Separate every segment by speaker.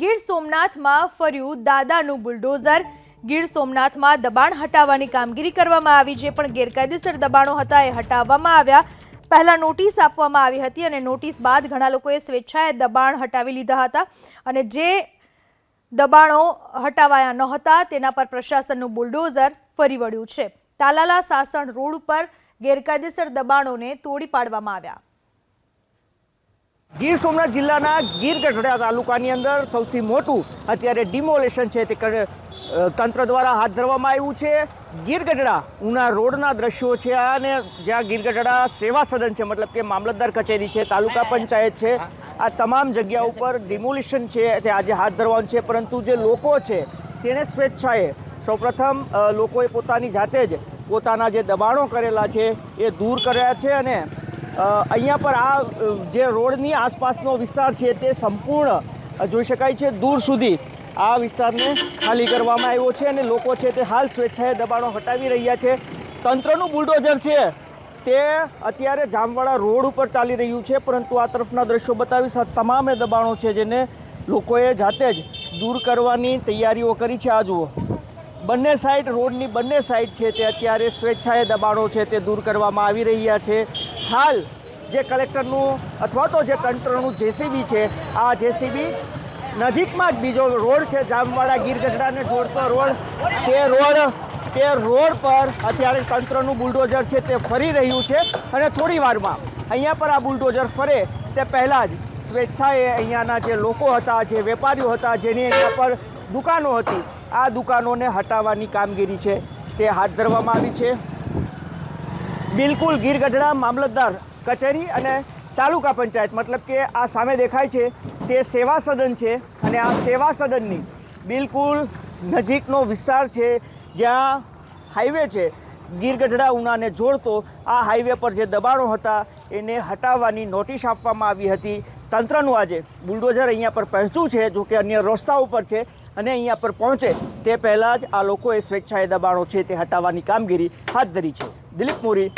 Speaker 1: ગીર સોમનાથમાં ફર્યું દાદાનું બુલડોઝર. ગીર સોમનાથમાં દબાણ હટાવવાની કામગીરી કરવામાં આવી જે પણ ગેરકાયદેસર દબાણો હતા એ હટાવવામાં આવ્યા. પહેલાં નોટિસ આપવામાં આવી હતી અને નોટિસ બાદ ઘણા લોકોએ સ્વેચ્છાએ દબાણ હટાવી લીધા હતા અને જે દબાણો હટાવાયા નહોતા તેના પર પ્રશાસનનું બુલડોઝર ફરી વળ્યું છે. તાલાલા સાસણ રોડ ઉપર ગેરકાયદેસર દબાણોને તોડી પાડવામાં આવ્યા.
Speaker 2: ગીર સોમનાથ જિલ્લાના ગીર ગઢડા તાલુકાની અંદર સૌથી મોટું અત્યારે ડિમોલેશન છે તે તંત્ર દ્વારા હાથ ધરવામાં આવ્યું છે. ગીર ગઢડા ઉના રોડના દ્રશ્યો છે અને જ્યાં ગીર ગઢડા સેવા સદન છે મતલબ કે મામલતદાર કચેરી છે તાલુકા પંચાયત છે. આ તમામ જગ્યા ઉપર ડિમોલિશન છે તે આજે હાથ ધરવાનું છે પરંતુ જે લોકો છે તેણે સ્વેચ્છાએ સૌપ્રથમ લોકોએ પોતાની જાતે જ પોતાના જે દબાણો કરેલા છે એ દૂર કર્યા છે અને અહીંયા પર આ જે રોડની આસપાસનો વિસ્તાર છે તે સંપૂર્ણ જોઈ શકાય છે, દૂર સુધી આ વિસ્તારને ખાલી કરવામાં આવ્યો છે અને લોકો છે તે હાલ સ્વેચ્છાએ દબાણો હટાવી રહ્યા છે. તંત્રનું બુલડોઝર છે તે અત્યારે જામવાડા રોડ ઉપર ચાલી રહ્યું છે, પરંતુ આ તરફના દ્રશ્યો બતાવી તમામે દબાણો છે જેને લોકોએ જાતે જ દૂર કરવાની તૈયારીઓ કરી છે. આ જુઓ. બંને સાઈડ રોડની બંને સાઈડ છે તે અત્યારે સ્વેચ્છાએ દબાણો છે તે દૂર કરવામાં આવી રહ્યા છે. હાલ જે કલેક્ટરનું અથવા તો જે તંત્રનું જેસીબી છે, આ જેસીબી નજીકમાં જ બીજો રોડ છે, જામવાડા ગીર ગઢડાને જોડતો રોડ. તે રોડ તે રોડ પર અત્યારે તંત્રનું બુલડોઝર છે તે ફરી રહ્યું છે અને થોડી વારમાં અહીંયા પર આ બુલડોઝર ફરે તે પહેલાં જ સ્વેચ્છાએ અહીંયાના જે લોકો હતા, જે વેપારીઓ હતા, જેની અહીંયા પર દુકાનો હતી, આ દુકાનોને હટાવવાની કામગીરી છે તે હાથ ધરવામાં આવી છે. બિલકુલ ગીર ગઢડા મામલતદાર કચેરી અને તાલુકા પંચાયત, મતલબ કે આ સામે દેખાય છે, તે સેવા સદન છે અને આ સેવા સદનની બિલકુલ નજીકનો વિસ્તાર છે, જ્યાં હાઈવે છે. ગીર ગઢડા ઉનાને જોડતો આ હાઈવે પર જે દબાણો હતા, એને હટાવવાની નોટિસ આપવામાં આવી હતી. તંત્રનું આજે બુલડોઝર અહીંયા પર પહોંચ્યું છે જો કે અન્ય રસ્તા ઉપર છે અને અહીંયા પર પહોંચે તે પહેલાં જ આ લોકોએ સ્વેચ્છાએ દબાણો છે તે હટાવવાની કામગીરી હાથ ધરી છે. દિલીપ મોરી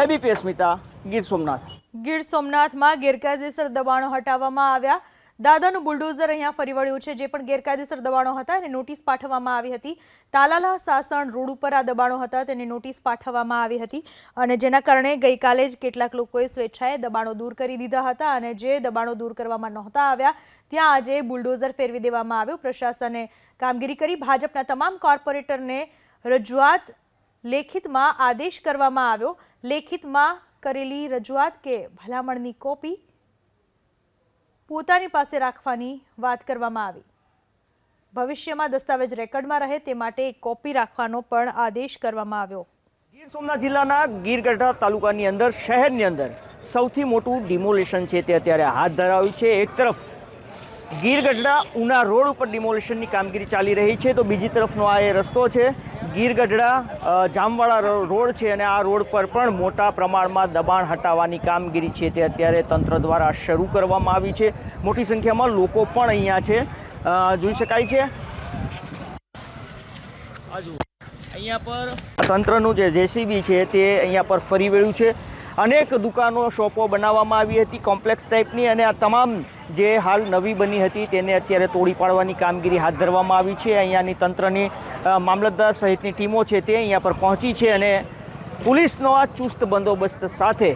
Speaker 2: એબીપી અસ્મિતા, ગીર સોમનાથ.
Speaker 1: ગીર સોમનાથમાં ગેરકાયદેસર દબાણો હટાવવામાં આવ્યા. દાદાનું બુલડોઝર અહીંયા ફરી વળ્યું છે, જે પણ ગેરકાયદેસર દબાણો હતા, એને નોટિસ પાઠવવામાં આવી હતી. તાલાલા સાસણ રોડ ઉપર આ દબાણો હતા, તેને નોટિસ પાઠવવામાં આવી હતી. અને જેના કારણે ગઈકાલે જ કેટલાક લોકોએ સ્વેચ્છાએ દબાણો દૂર કરી દીધા હતા અને જે દબાણો દૂર કરવામાં નહોતા આવ્યા, ત્યાં આજે બુલડોઝર ફેરવી દેવામાં આવ્યું. પ્રશાસને કામગીરી કરી ભાજપના તમામ કોર્પોરેટરને રજૂઆત લેખિતમાં આદેશ કરવામાં આવ્યો. લેખિતમાં કરેલી રજૂઆત કે ભલામણની કોપી પોતાની પાસે રાખવાની વાત કરવામાં આવી. ભવિષ્યમાં દસ્તાવેજ રેકર્ડમાં રહે તે માટે કોપી રાખવાનો પણ આદેશ કરવામાં આવ્યો.
Speaker 2: ગીર સોમનાથ જિલ્લાના ગીરગઢડા તાલુકાની અંદર, શહેરની અંદર સૌથી મોટું ડિમોલેશન છે તે અત્યારે હાથ ધરાવ્યું છે. એક તરફ ગીર ગઢડા ઉના રોડ ઉપર ડિમોલિશનની કામગીરી ચાલી રહી છે. તો બીજી તરફનો આ એ રસ્તો છે. ગીર ગઢડા અ, રોડ છે અને આ રોડ પર પણ મોટા પ્રમાણમાં દબાણ હટાવવાની કામગીરી છે તે અત્યારે તંત્ર દ્વારા શરૂ કરવામાં આવી છે. મોટી સંખ્યામાં લોકો પણ અહીંયા છે. જોઈ શકાય છે. અહીંયા પર તંત્રનું જે જેસીબી છે તે અહીંયા પર ફરી વળ્યું છે. અનેક દુકાનો શોપો બનાવવામાં આવી હતી કોમ્પ્લેક્સ ટાઈપની અને આ તમામ જે હાલ નવી બની હતી તેને અત્યારે તોડી પાડવાની કામગીરી હાથ ધરવામાં આવી છે. અહીંયાની તંત્રની મામલતદાર સહિતની ટીમો છે તે અહીંયા પર પહોંચી છે અને પોલીસનો આ ચુસ્ત બંદોબસ્ત સાથે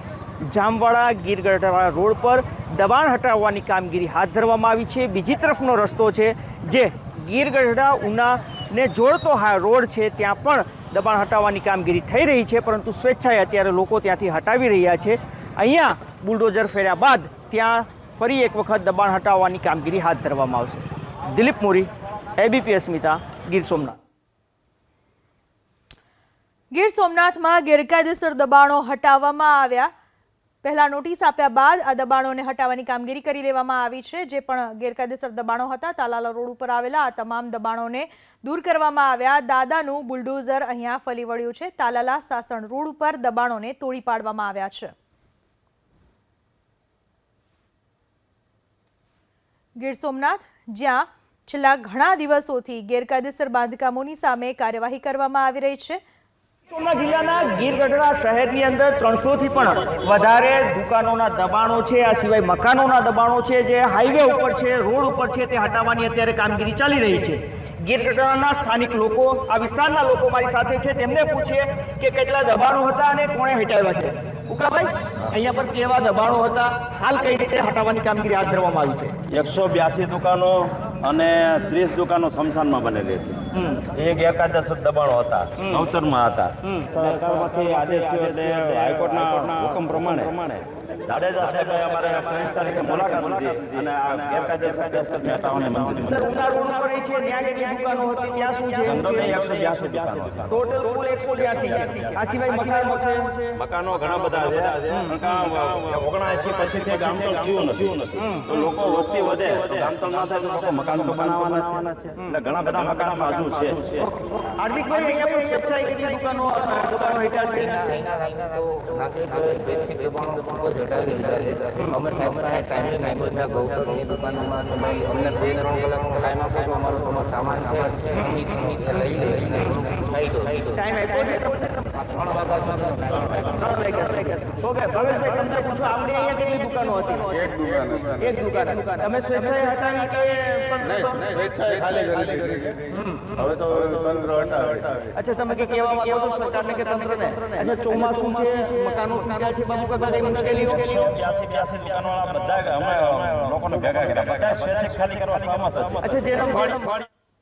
Speaker 2: જામવાડા, ગીરગઢવાળા રોડ પર દબાણ હટાવવાની કામગીરી હાથ ધરવામાં આવી છે. બીજી તરફનો રસ્તો છે જે ગીરગઢડા, ઉનાને જોડતો હા, રોડ છે ત્યાં પણ દબાણ હટાવવાની કામગીરી થઈ રહી છે, પરંતુ સ્વેચ્છાએ અત્યારે લોકો ત્યાંથી હટાવી રહ્યા છે. અહીંયા બુલડોઝર ફેર્યા બાદ ત્યાં ફરી એક વખત દબાણ હટાવવાની કામગીરી હાથ ધરવામાં આવશે. દિલીપ મોરી એબીપી અસ્મિતા, ગીર સોમનાથ.
Speaker 1: ગીર સોમનાથમાં ગેરકાયદેસર દબાણો હટાવવામાં આવ્યા. પહેલા નોટિસ આપ્યા બાદ આ દબાણોને હટાવવાની કામગીરી કરી લેવામાં આવી છે, જે પણ ગેરકાયદેસર દબાણો હતા. તાલાલા રોડ ઉપર આવેલા આ તમામ દબાણોને દૂર કરવામાં આવ્યા. દાદાનું બુલડોઝર અહીંયા ફલી વળ્યું છે. તાલાલા સાસણ રોડ ઉપર દબાણોને તોડી પાડવામાં આવ્યા છે. ગીર સોમનાથ, જ્યાં છેલ્લા ઘણા દિવસોથી ગેરકાયદેસર બાંધકામોની સામે કાર્યવાહી કરવામાં આવી રહી છે.
Speaker 2: સોમનાથ જિલ્લાના ગીર ગઢડા શહેરની અંદર ત્રણસોથી પણ વધારે દુકાનોના દબાણો છે. આ સિવાય મકાનોના દબાણો છે. જે હાઈવે ઉપર છે, રોડ ઉપર છે, તે હટાવવાની અત્યારે કામગીરી ચાલી રહી છે. ગીર ગઢડાના સ્થાનિક લોકો, આ વિસ્તારના લોકો મારી સાથે છે. તેમને પૂછીએ કે કેટલા દબાણો હતા અને કોણે હટાવ્યા છે. ઉકાભાઈ, અહીંયા પર કેવા દબાણો હતા? હાલ કઈ રીતે હટાવવાની કામગીરી હાથ ધરવામાં આવી છે?
Speaker 3: એકસો બ્યાસી દુકાનો અને ત્રીસ દુકાનો શમશાનમાં બનેલી હતી. એ એકાદશ દબાણો હતા. નવચરમાં હતા. સરકારમાંથી આદેશ એટલે હાઈકોર્ટના હુકમ પ્રમાણે જાડેજા સાહેબે અમારે ત્રેવીસ તારીખે મુલાકાત લીધી અને આ ગેરકાયદેસર દસ્તકને હટાવવાની મંજૂરી
Speaker 2: સર ઉના રોડ પર એ છે? ત્યાં કેટલી દુકાનો હતી ત્યાં શું છે?
Speaker 3: જનરલી એકસો બ્યાસી દુકાનો
Speaker 2: ટોટલ કુલ એકસો બ્યાસી. આ સિવાય મકાનો છે?
Speaker 3: મકાનો ઘણા બધા છે. ઓગણએસી પછી તે ગામતળ થયું નથી. તો લોકો વસ્તી વધે. ગામતળ ના થાય તો લોકો મકાન તો બનાવવાના છે. એટલે ઘણા બધા મકાનમાં હજુ છે.
Speaker 2: હાર્દિકભાઈ અહીંયા પણ સ્વેચ્છાએ કેટલી દુકાનો દુકાનો હેઠળ છે?
Speaker 4: સ્વૈચ્છિક દુકાનો ખૂબ જ હટાવી લીધા અમે સાહેબ પાસે ટાઈમે નાખ્યો છે. ગૌસરની દુકાનોમાં ભાઈ અમને બે ત્રણ કલાકનો ટાઈમ આપો તો અમારો તમારો સામાન છે. અમે લઈ લઈને લઈ દો
Speaker 2: ટાઈમ આપ્યો છે? તમે સ્વેચ્છાએ હટાવી કે
Speaker 5: ખાલી હવે તો તંત્ર હટાવે.
Speaker 2: અચ્છા તમે જે કહેવા માંગો છો સરકારને કે તંત્રને? અચ્છા ચોમાસું છે મકાનો તૂટ્યા છે બધું કરતા કઈ મુશ્કેલીઓ
Speaker 3: એકસો બ્યાસી બ્યાસી દુકાનો બધા અમે લોકોને ભેગા કર્યા. બધા સ્વેચ્છિક ખાલી કરવા સહમત છે.
Speaker 2: અચ્છા